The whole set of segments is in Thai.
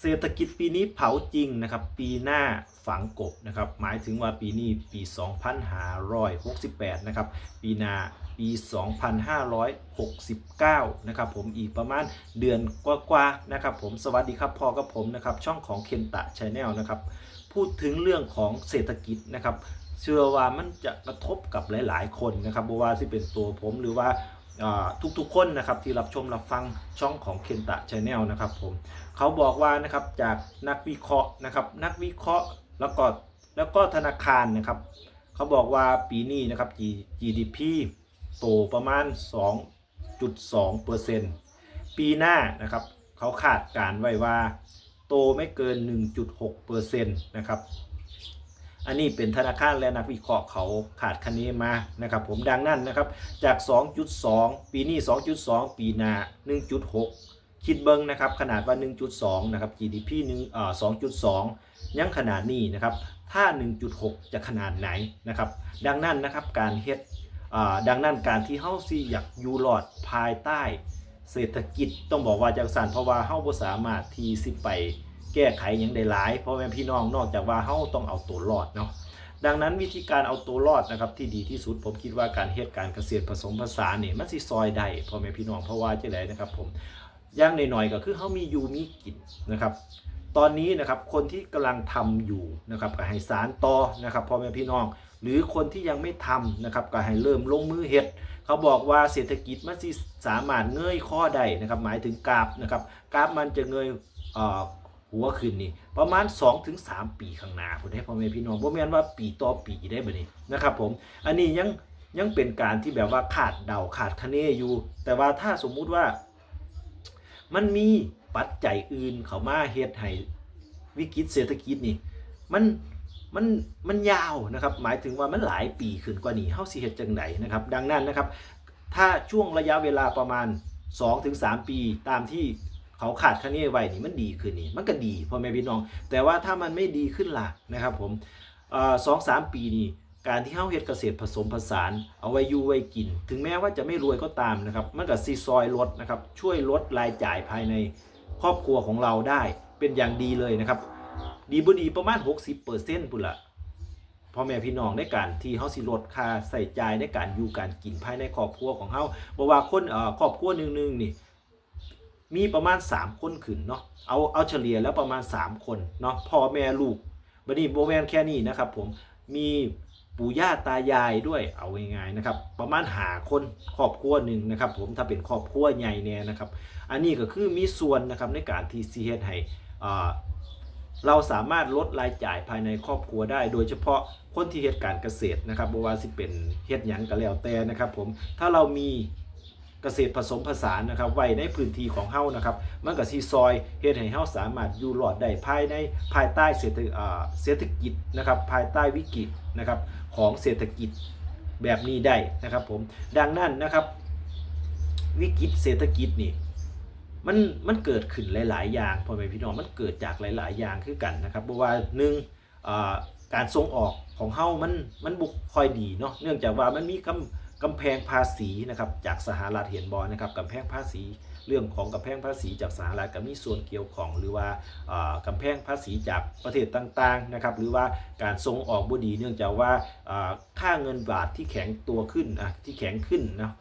เศรษฐกิจปีนี้เผาจริงนะครับ ปีหน้าฝังกบนะครับ หมายถึงว่าปีนี้ปี 2568 นะครับ ปีหน้าปี 2569 นะครับผมอีกประมาณเดือนกว่าๆนะครับผมสวัสดีครับพอกับผมนะครับช่องของเคนตะชาแนลนะครับพูดถึงเรื่องของเศรษฐกิจนะครับเชื่อว่ามันจะกระทบกับหลาย ๆ คนนะครับบ่ว่าที่เป็นตัวผมหรือว่าอ่า ทุกๆคนนะครับที่รับชมรับฟังช่องของเคนตะชาแนลนะครับผมเขาบอกว่านะครับจากนักวิเคราะห์นะครับนักวิเคราะห์แล้วก็แล้วก็ธนาคารนะครับเขาบอกว่าปีนี้นะครับ gdp โตประมาณ 2.2%ปีหน้านะครับเขาคาดการณ์ไว้ว่าโตไม่เกิน 1.6%นะครับ อันนี้เป็นธนาคารและนักวิเคราะห์เขาขาดคะเนมานะครับผมดังนั้นนะครับจาก 2.2 ปีนี้ 2.2 ปีหน้า 1.6 คิดเบิ้งนะครับขนาดว่า 1.2 นะครับ GDP 1เอ่อ2.2 ยังขนาดนี้นะครับถ้า 1.6 จะขนาดไหนนะครับดังนั้นนะครับการเฮ็ดดังนั้นการที่เฮาสิอยากอยู่รอดภายใต้ เศรษฐกิจต้องบอกว่าจังสันเพราะว่าเฮาบ่สามารถที่สิไป แก้ไขหยังได้หลายเพราะแม่พี่น้องนอกจากว่าเฮาต้องเอาตัวรอดเนาะดังนั้นวิธีการเอาตัวรอดนะครับที่ดีที่สุดผมคิดว่าการเฮ็ดการเกษตรผสมผสานนี่มันสิซอยได้พ่อแม่พี่น้องเพราะว่าจังไดนะครับ ผมอย่างหน่อยๆก็คือเฮามีอยู่มีกินนะครับ ตอนนี้นะครับคนที่กำลังทำอยู่นะครับก็ให้สารต่อนะครับพ่อแม่พี่น้อง หรือคนที่ยังไม่ทำนะครับก็ให้เริ่มลงมือเฮ็ดเขาบอกว่าเศรษฐกิจมันสิสามารถเงยข้อได้นะครับหมายถึงกราฟนะครับกราฟมันจะเงยเอ่อ หัวขึ้นนี่ประมาณ 2-3 ปีข้างหน้าผมได้พ่อแม่พี่น้องบ่แม่นว่าปีต่อปีได้บ่นี่นะครับผมอันนี้ยังยังเป็นการที่แบบว่าขาดเดาขาดคะเนอยู่ แต่ว่าถ้าสมมุติว่า มันมีปัจจัยอื่นเขามาเฮ็ดให้วิกฤตเศรษฐกิจนี่มันมันมันยาวนะครับ หมายถึงว่ามันหลายปีขึ้นกว่านี้เฮาสิเฮ็ดจังไดนะครับ ดังนั้นนะครับ ถ้าช่วงระยะเวลาประมาณ 2-3 ปีตามที่ เขาขาดคะเนไว้นี่มันดีขึ้นนี่มันก็ดีพ่อแม่พี่น้อง แต่ว่าถ้ามันไม่ดีขึ้นล่ะนะครับผมสองสามปีนี่การที่เฮาเฮ็ดเกษตรผสมผสาน เอาไว้อยู่ไว้กิน ถึงแม้ว่าจะไม่รวยก็ตามนะครับมันก็ซีซอยลดนะครับช่วยลดรายจ่ายภายในครอบครัวของเราได้เป็นอย่างดีเลยนะครับ ดีบ่ดีประมาณ 60%พุ่นละพ่อแม่พี่น้องในการที่เฮาสิลดค่าใส่จ่ายในการอยู่การกินภายในครอบครัวของเฮาบ่ว่าคนเอ่อครอบครัวหนึงๆนี่ มีประมาณ 3 คนขึ้นเนาะเอาเอาเฉลี่ยแล้วประมาณ 3 คนเนาะพ่อแม่ลูกบัดนี้โบแมนแค่นี้นะครับผมมีปู่ย่าตายายด้วยเอาง่ายๆนะครับ ประมาณหาคนครอบครัวหนึ่งนะครับ ผมถ้าเป็นครอบครัวใหญ่แน่นะครับ อันนี้ก็คือมีส่วนนะครับในการที่สิเฮดให้เราสามารถลดรายจ่ายภายในครอบครัวได้ โดยเฉพาะคนที่เฮ็ดการเกษตรนะครับบว่าสิเป็นเฮ็ดหยังก็แล้วแต่นะครับ ผมถ้าเรามี กษตรผสมผสานนะครับไว้ในพื้นที่ของเฮานะครับมันก็สิซอยเฮ็ดให้เฮาสามารถอยู่รอดได้ภายในภายใต้เศรษฐเศรษฐกิจนะครับภายใต้วิกฤตนะครับของเศรษฐกิจแบบนี้ได้นะครับผมดังนั้นนะครับ วิกฤตเศรษฐกิจนี่มันมันเกิดขึ้นหลาย ๆ อย่างพ่อแม่พี่น้องมันเกิดจากหลาย ๆ อย่างคือกันนะครับเพราะว่าหนึ่งอ่าการส่งออกของเฮามันมันบุกค่อยดีเนาะเนื่องจากว่ามันมีกำ กำแพงภาษีนะครับจากสหรัฐเห็นบอนะครับกำแพงภาษีเรื่องของกำแพงภาษีจากสหรัฐก็มีส่วนเกี่ยวของหรือว่ากำแพงภาษีจากประเทศต่างๆนะครับหรือว่าการส่งออกบ่ดีเนื่องจากว่าค่าเงินบาทที่แข็งตัวขึ้นอะที่แข็งขึ้นนะ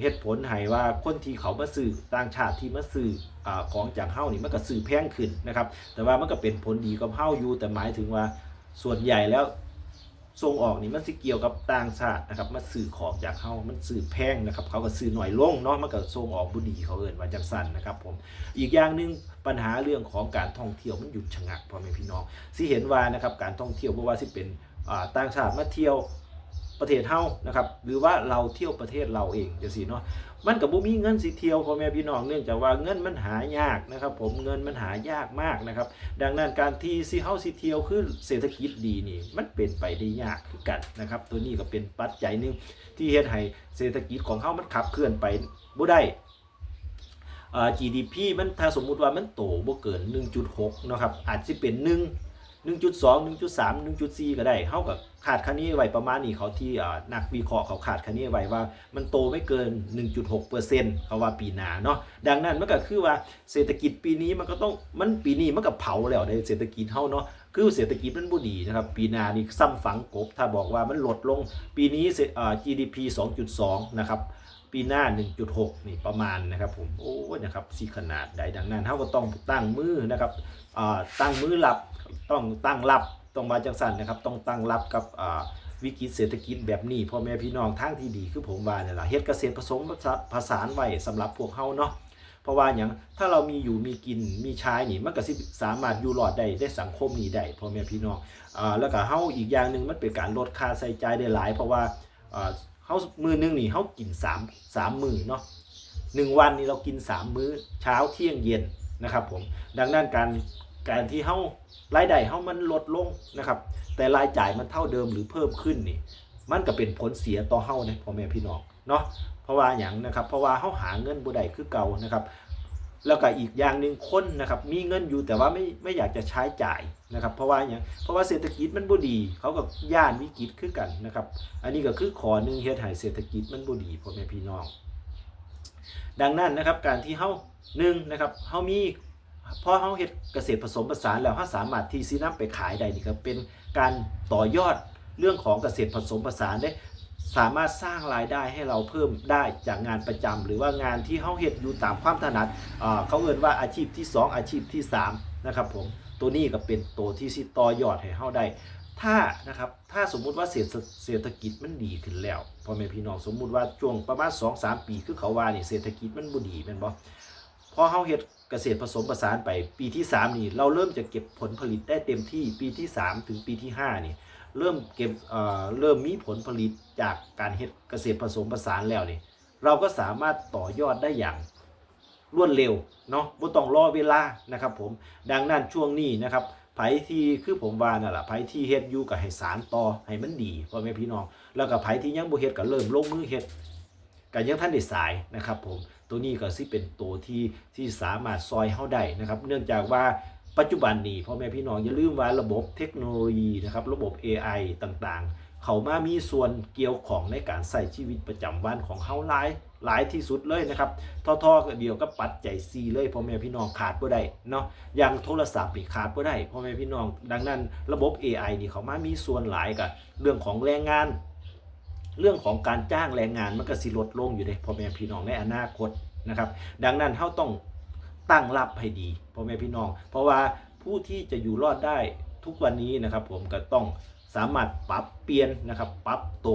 เหตุผลให้ว่าคนที่เขามาซื้อต่างชาติที่มาซื้ออของจากเฮ้านี่มันก็ซื้อแพงขึ้นนะครับแต่ว่ามันก็เป็นผลดีกับเฮ้าอยู่แต่หมายถึงว่าส่วนใหญ่แล้ว ส่งออกนี่มันสิเกี่ยวกับต่างชาตินะครับมาสื่อของจากเขามันสื่อแพงนะครับเขาก็สื่อหน่อยลงเนาะมันก็ส่งออกบุดีเขาเอินว่าจังสันนะครับผมอีกอย่างหนึ่งปัญหาเรื่องของการท่องเที่ยวมันหยุดชะงักพ่อแม่พี่น้องสิเห็นว่านะครับการท่องเที่ยวเพราะว่าสิเป็นต่างชาติมาเที่ยว ประเทศเฮานะครับหรือว่าเราเที่ยวประเทศเราเองจังซี่เนาะมันก็บ่มีเงินสิเที่ยวพ่อแม่พี่น้องเนื่องจากว่าเงินมันหายากนะครับ ผมเงินมันหายากมากนะครับ ดังนั้นการที่สิเฮาสิเที่ยวคือเศรษฐกิจดีนี่ มันเป็นไปได้ยากคือกันนะครับ ตัวนี้ก็เป็นปัจจัยหนึ่งที่เฮ็ดให้เศรษฐกิจของเฮามันขับเคลื่อนไปบ่ได้อ่า GDP มันถ้าสมมุติว่ามันโตบ่เกิน 1.6นะครับอาจสิเป็น1 1.2 1.3 1.4 ก็ได้เท่ากับขาดคะเนไว้ประมาณนี้เขาที่นักวิเคราะห์เขาขาดคะเนไว้ว่า มันโตไม่เกิน 1.6%เเขาว่าปีหน้าเนาะดังนั้นมันก็คือว่าเศรษฐกิจปีนี้มันก็ต้องมันปีนี้มันก็เผาแล้วในเศรษฐกิจเฮาเนาะคือเศรษฐกิจมันบ่ดีนะครับ ปีหน้านี่ซ้ำฝังกบ ถ้าบอกว่ามันลดลงปีนี้เอ่า GDP 2.2 นะครับปีหน้า 1.6 นี่ประมาณนะครับผม โอ้ยนะครับสีขนาดใดดังนั้นเขาก็ต้องตั้งมือนะครับอ่าตั้งมือรับ ต้องตั้งรับต้องมาจังสันนะครับ ต้องตั้งรับกับวิกฤตเศรษฐกิจแบบนี้พ่อแม่พี่น้องทางที่ดีคือผมว่าเนี่ยแหละเฮ็ดเกษตรผสมผสานไว้สำหรับพวกเฮาเนาะเพราะว่าอย่างถ้าเรามีอยู่มีกินมีใช้นี่มันก็สิสามารถอยู่รอดได้ได้สังคมนี้ได้พ่อแม่พี่น้องอ่าแล้วก็เฮาอีกอย่างหนึ่งมันเป็นการลดค่าใช้จ่ายได้หลาย เพราะว่าอ่าเฮามือหนึงนี่เฮากิน3 3มื้อเนาะหนึ่งวันนี่เรากิน 3 มื้อเช้าเที่ยงเย็นนะครับผมดังนั้นการ การที่เฮารายได้เฮามันลดลงนะครับ แต่รายจ่ายมันเท่าเดิมหรือเพิ่มขึ้นนี่ มันก็เป็นผลเสียต่อเฮานะพ่อแม่พี่น้องเนาะเพราะว่าอย่างนะครับเพราะว่าเฮาหาเงินบ่ได้คือเก่านะครับ แล้วก็อีกอย่างหนึ่งคนนะครับ มีเงินอยู่แต่ว่าไม่ไม่อยากจะใช้จ่ายนะครับ เพราะว่าอย่างเพราะว่าเศรษฐกิจมันบ่ดี เขากับย่านวิกฤตคือกันนะครับ อันนี้ก็คือขอหนึ่งเฮ็ดให้เศรษฐกิจมันบ่ดีพ่อแม่พี่น้อง ดังนั้นนะครับการที่เฮาหนึ่งนะครับเฮามี พอเฮาเฮ็ดเกษตรผสมผสานแล้วเฮาสามารถที่สินำไปขายได้นี่ก็เป็นการต่อยอดเรื่องของเกษตรผสมผสานได้สามารถสร้างรายได้ให้เราเพิ่มได้จากงานประจำหรือว่างานที่เขาเฮ็ดอยู่ตามความถนัดอ่าเขาเอ่นว่าอาชีพที่ 2 อาชีพที่3นะครับผมตัวนี้ก็เป็นตัวที่สิต่อยอดให้เขาได้ถ้านะครับถ้าสมมุติว่าเศรษฐเศรษฐกิจมันดีขึ้นแล้วพ่อแม่พี่น้องสมมุติว่าช่วงประมาณ2-3 ปีคือเขาว่านี่เศรษฐกิจมันบ่ดีแม่นบ่พอเฮาเฮ็ด เกษตรผสมผสานไปปีที่ 3 นี่ เราเริ่มจะเก็บผลผลิตได้เต็มที่ปีที่ 3 ถึงปีที่5นี่เริ่มเก็บเอ่อเริ่มมีผลผลิตจากการเฮ็ดเกษตรผสมผสานแล้วนี่เราก็สามารถต่อยอดได้อย่างรวดเร็วเนาะบ่ต้องรอเวลานะครับผมดังนั้นช่วงนี้นะครับไผที่คือผมว่านั่นแหละไผที่เฮ็ดอยู่ก็ให้สารต่อให้มันดีพ่อแม่พี่น้อง แล้วก็ไผที่ยังบ่เฮ็ดก็เริ่มลงมือเฮ็ดก็ยังท่านได้สายนะครับผม ตัวนี้ก็สิเป็นตัวที่ที่สามารถซอยเฮาได้นะครับ เนื่องจากว่าปัจจุบันนี้พ่อแม่พี่น้องอย่าลืมว่าระบบเทคโนโลยีนะครับระบบ AI ต่างๆ เขามามีส่วนเกี่ยวของในการใส่ชีวิตประจำวันของเฮาหลายหลายที่สุดเลยนะครับท่อๆเดียวก็ปัดใจซีเลยพ่อแม่พี่น้องขาดบ่ได้เนาะอย่างโทรศัพท์นี่ขาดบ่ได้พ่อแม่พี่น้อง ดังนั้นระบบ AI นี่เขามามีส่วนหลายกับเรื่องของแรงงาน เรื่องของการจ้างแรงงานมันก็สิลดลงอยู่เด้พ่อแม่พี่น้องในอนาคตนะครับ ดังนั้นเฮาต้องตั้งรับให้ดีพ่อแม่พี่น้อง เพราะว่าผู้ที่จะอยู่รอดได้ทุกวันนี้นะครับ ผมก็ต้องสามารถปรับเปลี่ยนนะครับปรับโต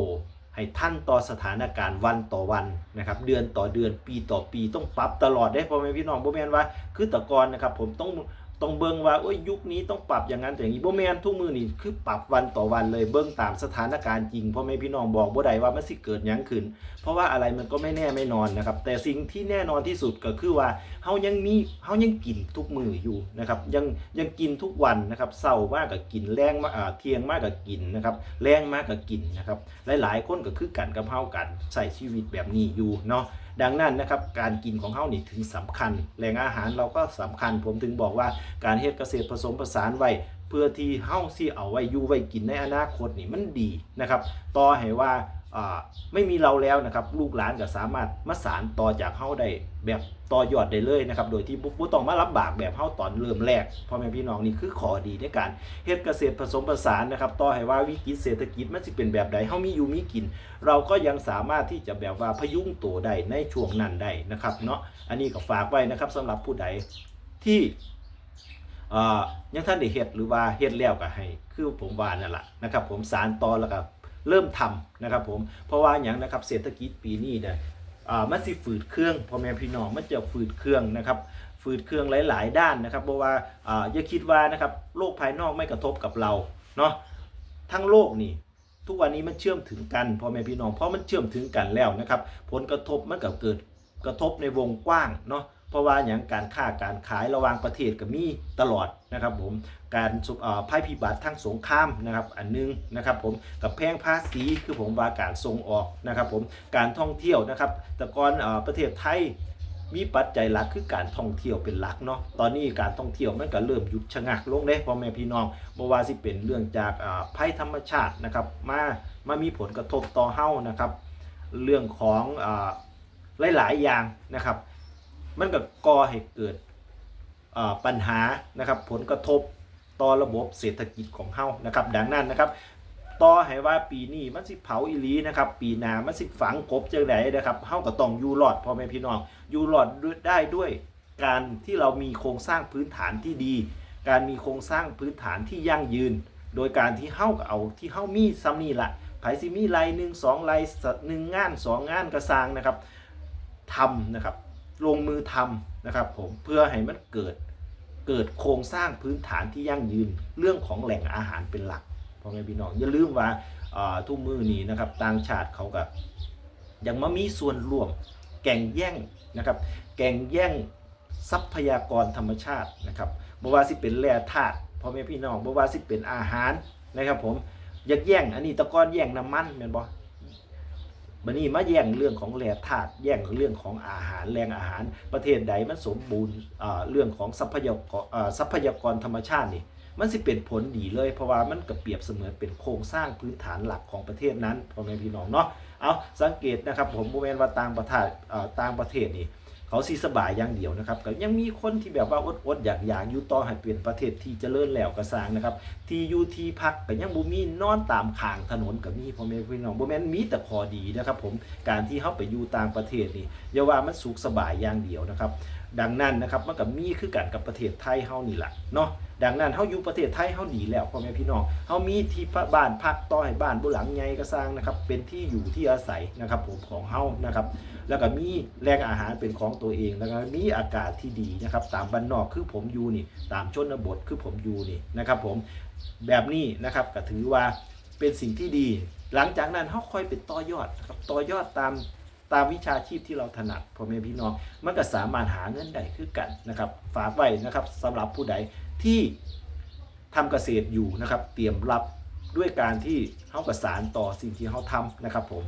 ให้ท่านต่อสถานการณ์วันต่อวันนะครับ เดือนต่อเดือนปีต่อปีต้องปรับตลอดได้พ่อแม่พี่น้องบ่แม่นว่า คือแตะกอนนะครับ ผมต้อง ต้องเบิ่งว่าโอ้ยยุคนี้ต้องปรับอย่างนั้นแต่อย่างนี้บ่แม่นทุกมือนี่คือปรับวันต่อวันเลยเบิ่งตามสถานการณ์จริงพ่อแม่พี่น้องบอกบ่ได้ว่ามันสิเกิดหยังขึ้น เพราะว่าอะไรมันก็ไม่แน่ไม่นอนนะครับ แต่สิ่งที่แน่นอนที่สุดก็คือว่าเฮายังมีเฮายังกินทุกมืออยู่นะครับยังยังกินทุกวันนะครับเช้ามากก็กินแรงมาอ่าเที่ยงมากก็กินนะครับแรงมากก็กินนะครับหลายๆคนก็คือกันกับเฮากันใช้ชีวิตแบบนี้อยู่เนาะ ดังนั้นนะครับการกินของเขานี่ถึงสำคัญ แหล่งอาหารเราก็สำคัญ ผมถึงบอกว่าการเฮ็ดเกษตรผสมผสานไว้เพื่อที่เฮาที่เอาไว้อยู่ไว้กินในอนาคตนี่มันดีนะครับ ต่อให้ว่า ไม่มีเราแล้วนะครับลูกหลานก็สามารถมาสานต่อจากเฮาได้แบบต่อยอดได้เลยนะครับโดยที่บ่บ่ต้องมาลำบากแบบเฮาตอนเริ่มแรกพ่อแม่พี่น้องนี่คือขอดีในการเฮ็ดเกษตรผสมผสานนะครับต่อให้ว่าวิกฤตเศรษฐกิจมันสิเป็นแบบใดเฮามีอยู่มีกิน เราก็ยังสามารถที่จะแบบว่าพยุงตัวได้ในช่วงนั้นได้นะครับเนาะอันนี้ก็ฝากไว้นะครับสำหรับผู้ใดที่ยังท่านได้เฮ็ดหรือว่าเฮ็ดแล้วก็ให้คือผมว่านั่นแหละนะครับผมสารต่อแล้วก็ เริ่มทำนะครับผมเพราะว่าอย่างนะครับเศรษฐกิจปีนี้เนี่ยมันสิฝืดเครื่องพ่อแม่พี่น้องมันจะฝืดเครื่องนะครับฝืดเครื่องหลาย ๆ ด้านนะครับเพราะว่าอ่าอย่าคิดว่านะครับโลกภายนอกไม่กระทบกับเราเนาะทั้งโลกนี่ทุกวันนี้มันเชื่อมถึงกันพ่อแม่พี่น้องเพราะมันเชื่อมถึงกันแล้วนะครับผลกระทบมันก็เกิดกระทบในวงกว้างเนาะ เพราะว่าอย่างการค้าการขายระหว่างประเทศก็มีตลอดนะครับผมการภัยพิบัติทั้งสงครามนะครับอันหนึงนะครับผมกับแพงภาษีคือผมว่าการส่งออกนะครับผมการท่องเที่ยวนะครับแต่ก่อนอประเทศไทยมีปัจจัยหลักคือการท่องเที่ยวเป็นหลักเนาะ ตอนนี้การท่องเที่ยวมันก็เริ่มหยุดชะงักลงเด้พ่อแม่พี่น้องบ่ว่าสิเป็นเรื่องจากอ่าภัยธรรมชาตินะครับ มา มามีผลกระทบต่อเฮ้านะครับ เรื่องของอหลายๆอย่างนะครับ มันก็ก่อให้เกิดปัญหานะครับผลกระทบต่อระบบเศรษฐกิจของเฮานะครับ ดังนั้นนะครับต่อให้ว่าปีนี้มันสิเผาอีลีนะครับ ปีหน้ามันสิฝังกบจังไดนะครับเฮาก็ต้องอยู่รอดพ่อแม่พี่น้องอยู่รอดได้ด้วยการที่เรามีโครงสร้างพื้นฐานที่ดี การมีโครงสร้างพื้นฐานที่ยั่งยืน โดยการที่เฮาก็เอาที่เฮามีซ้ำนี่ละไผสิมีไรหนึ่งสองไรหนึ่งงานสองงานกระสร้างนะครับทำนะครับ ลงมือทำนะครับผมเพื่อให้มันเกิดเกิดโครงสร้างพื้นฐานที่ยั่งยืนเรื่องของแหล่งอาหารเป็นหลักพ่อแม่พี่น้องอย่าลืมว่าทุกมือนี้นะครับต่างชาติเขากับยังมามีส่วนร่วมแก่งแย่งนะครับแก่งแย่งทรัพยากรธรรมชาตินะครับบ่ว่าสิเป็นแร่ธาตุพ่อแม่พี่น้องบ่ว่าสิเป็นอาหารนะครับผมอยากแย่งอันนี้ตะกอนแย่งน้ำมันแม่นบ่ บันนี้มาแย่งเรื่องของแร่ธาตุแย่งเรื่องของอาหารแรงอาหาร ประเทศใดมันสมบูรณ์เรื่องของทรัพยากรทรัพยากรธรรมชาตินี่มันสิเป็นผลดีเลย เพราะว่ามันก็เปรียบเสมือนเป็นโครงสร้างพื้นฐานหลักของประเทศนั้นพ่อแม่พี่น้องเนาะเอาสังเกตนะครับผมโมเมนว่าต่างประเทศต่างประเทศนี่ เขาสีสบายอย่างเดียวนะครับก็ยังมีคนที่แบบว่าอดๆอยากอยากอยู่ต่อให้เป็นประเทศที่เจริญแล้วก็สางนะครับ ที่อยู่ที่พักก็ยังบ่มีนอนตามข้างถนนก็มีพ่อแม่พี่น้องบ่แม่นมีแต่ขอดีนะครับผมการที่เขาไปอยู่ต่างประเทศนี่อย่าว่ามันสุขสบายอย่างเดียวนะครับดังนั้นนะครับมันก็มีคือกันกับประเทศไทยเฮานี่แหละเนาะดังนั้นเฮาอยู่ประเทศไทยเฮาดีแล้วพ่อแม่พี่น้องเฮามีที่พักบ้านพักต่อให้บ้านบ่หลังใหญ่ก็สร้างนะครับเป็นที่อยู่ที่อาศัยนะครับผมของเฮานะครับแล้วก็มีแหล่งอาหารเป็นของตัวเองแล้วก็มีอากาศที่ดีนะครับตามบ้านนอกคือผมอยู่นี่ ตามชนบทคือผมอยู่นี่นะครับผมแบบนี้นะครับก็ถือว่าเป็นสิ่งที่ดี หลังจากนั้นเขาค่อยเป็นต่อยอดนะครับต่อยอดตาม ตามวิชาชีพที่เราถนัดพ่อแม่พี่น้อง มันก็สามารถหาเงินได้คือกันนะครับฝากไว้นะครับสำหรับผู้ใดที่ทำเกษตรอยู่นะครับ เตรียมรับด้วยการที่เขากระสานต่อสิ่งที่เขาทำนะครับผม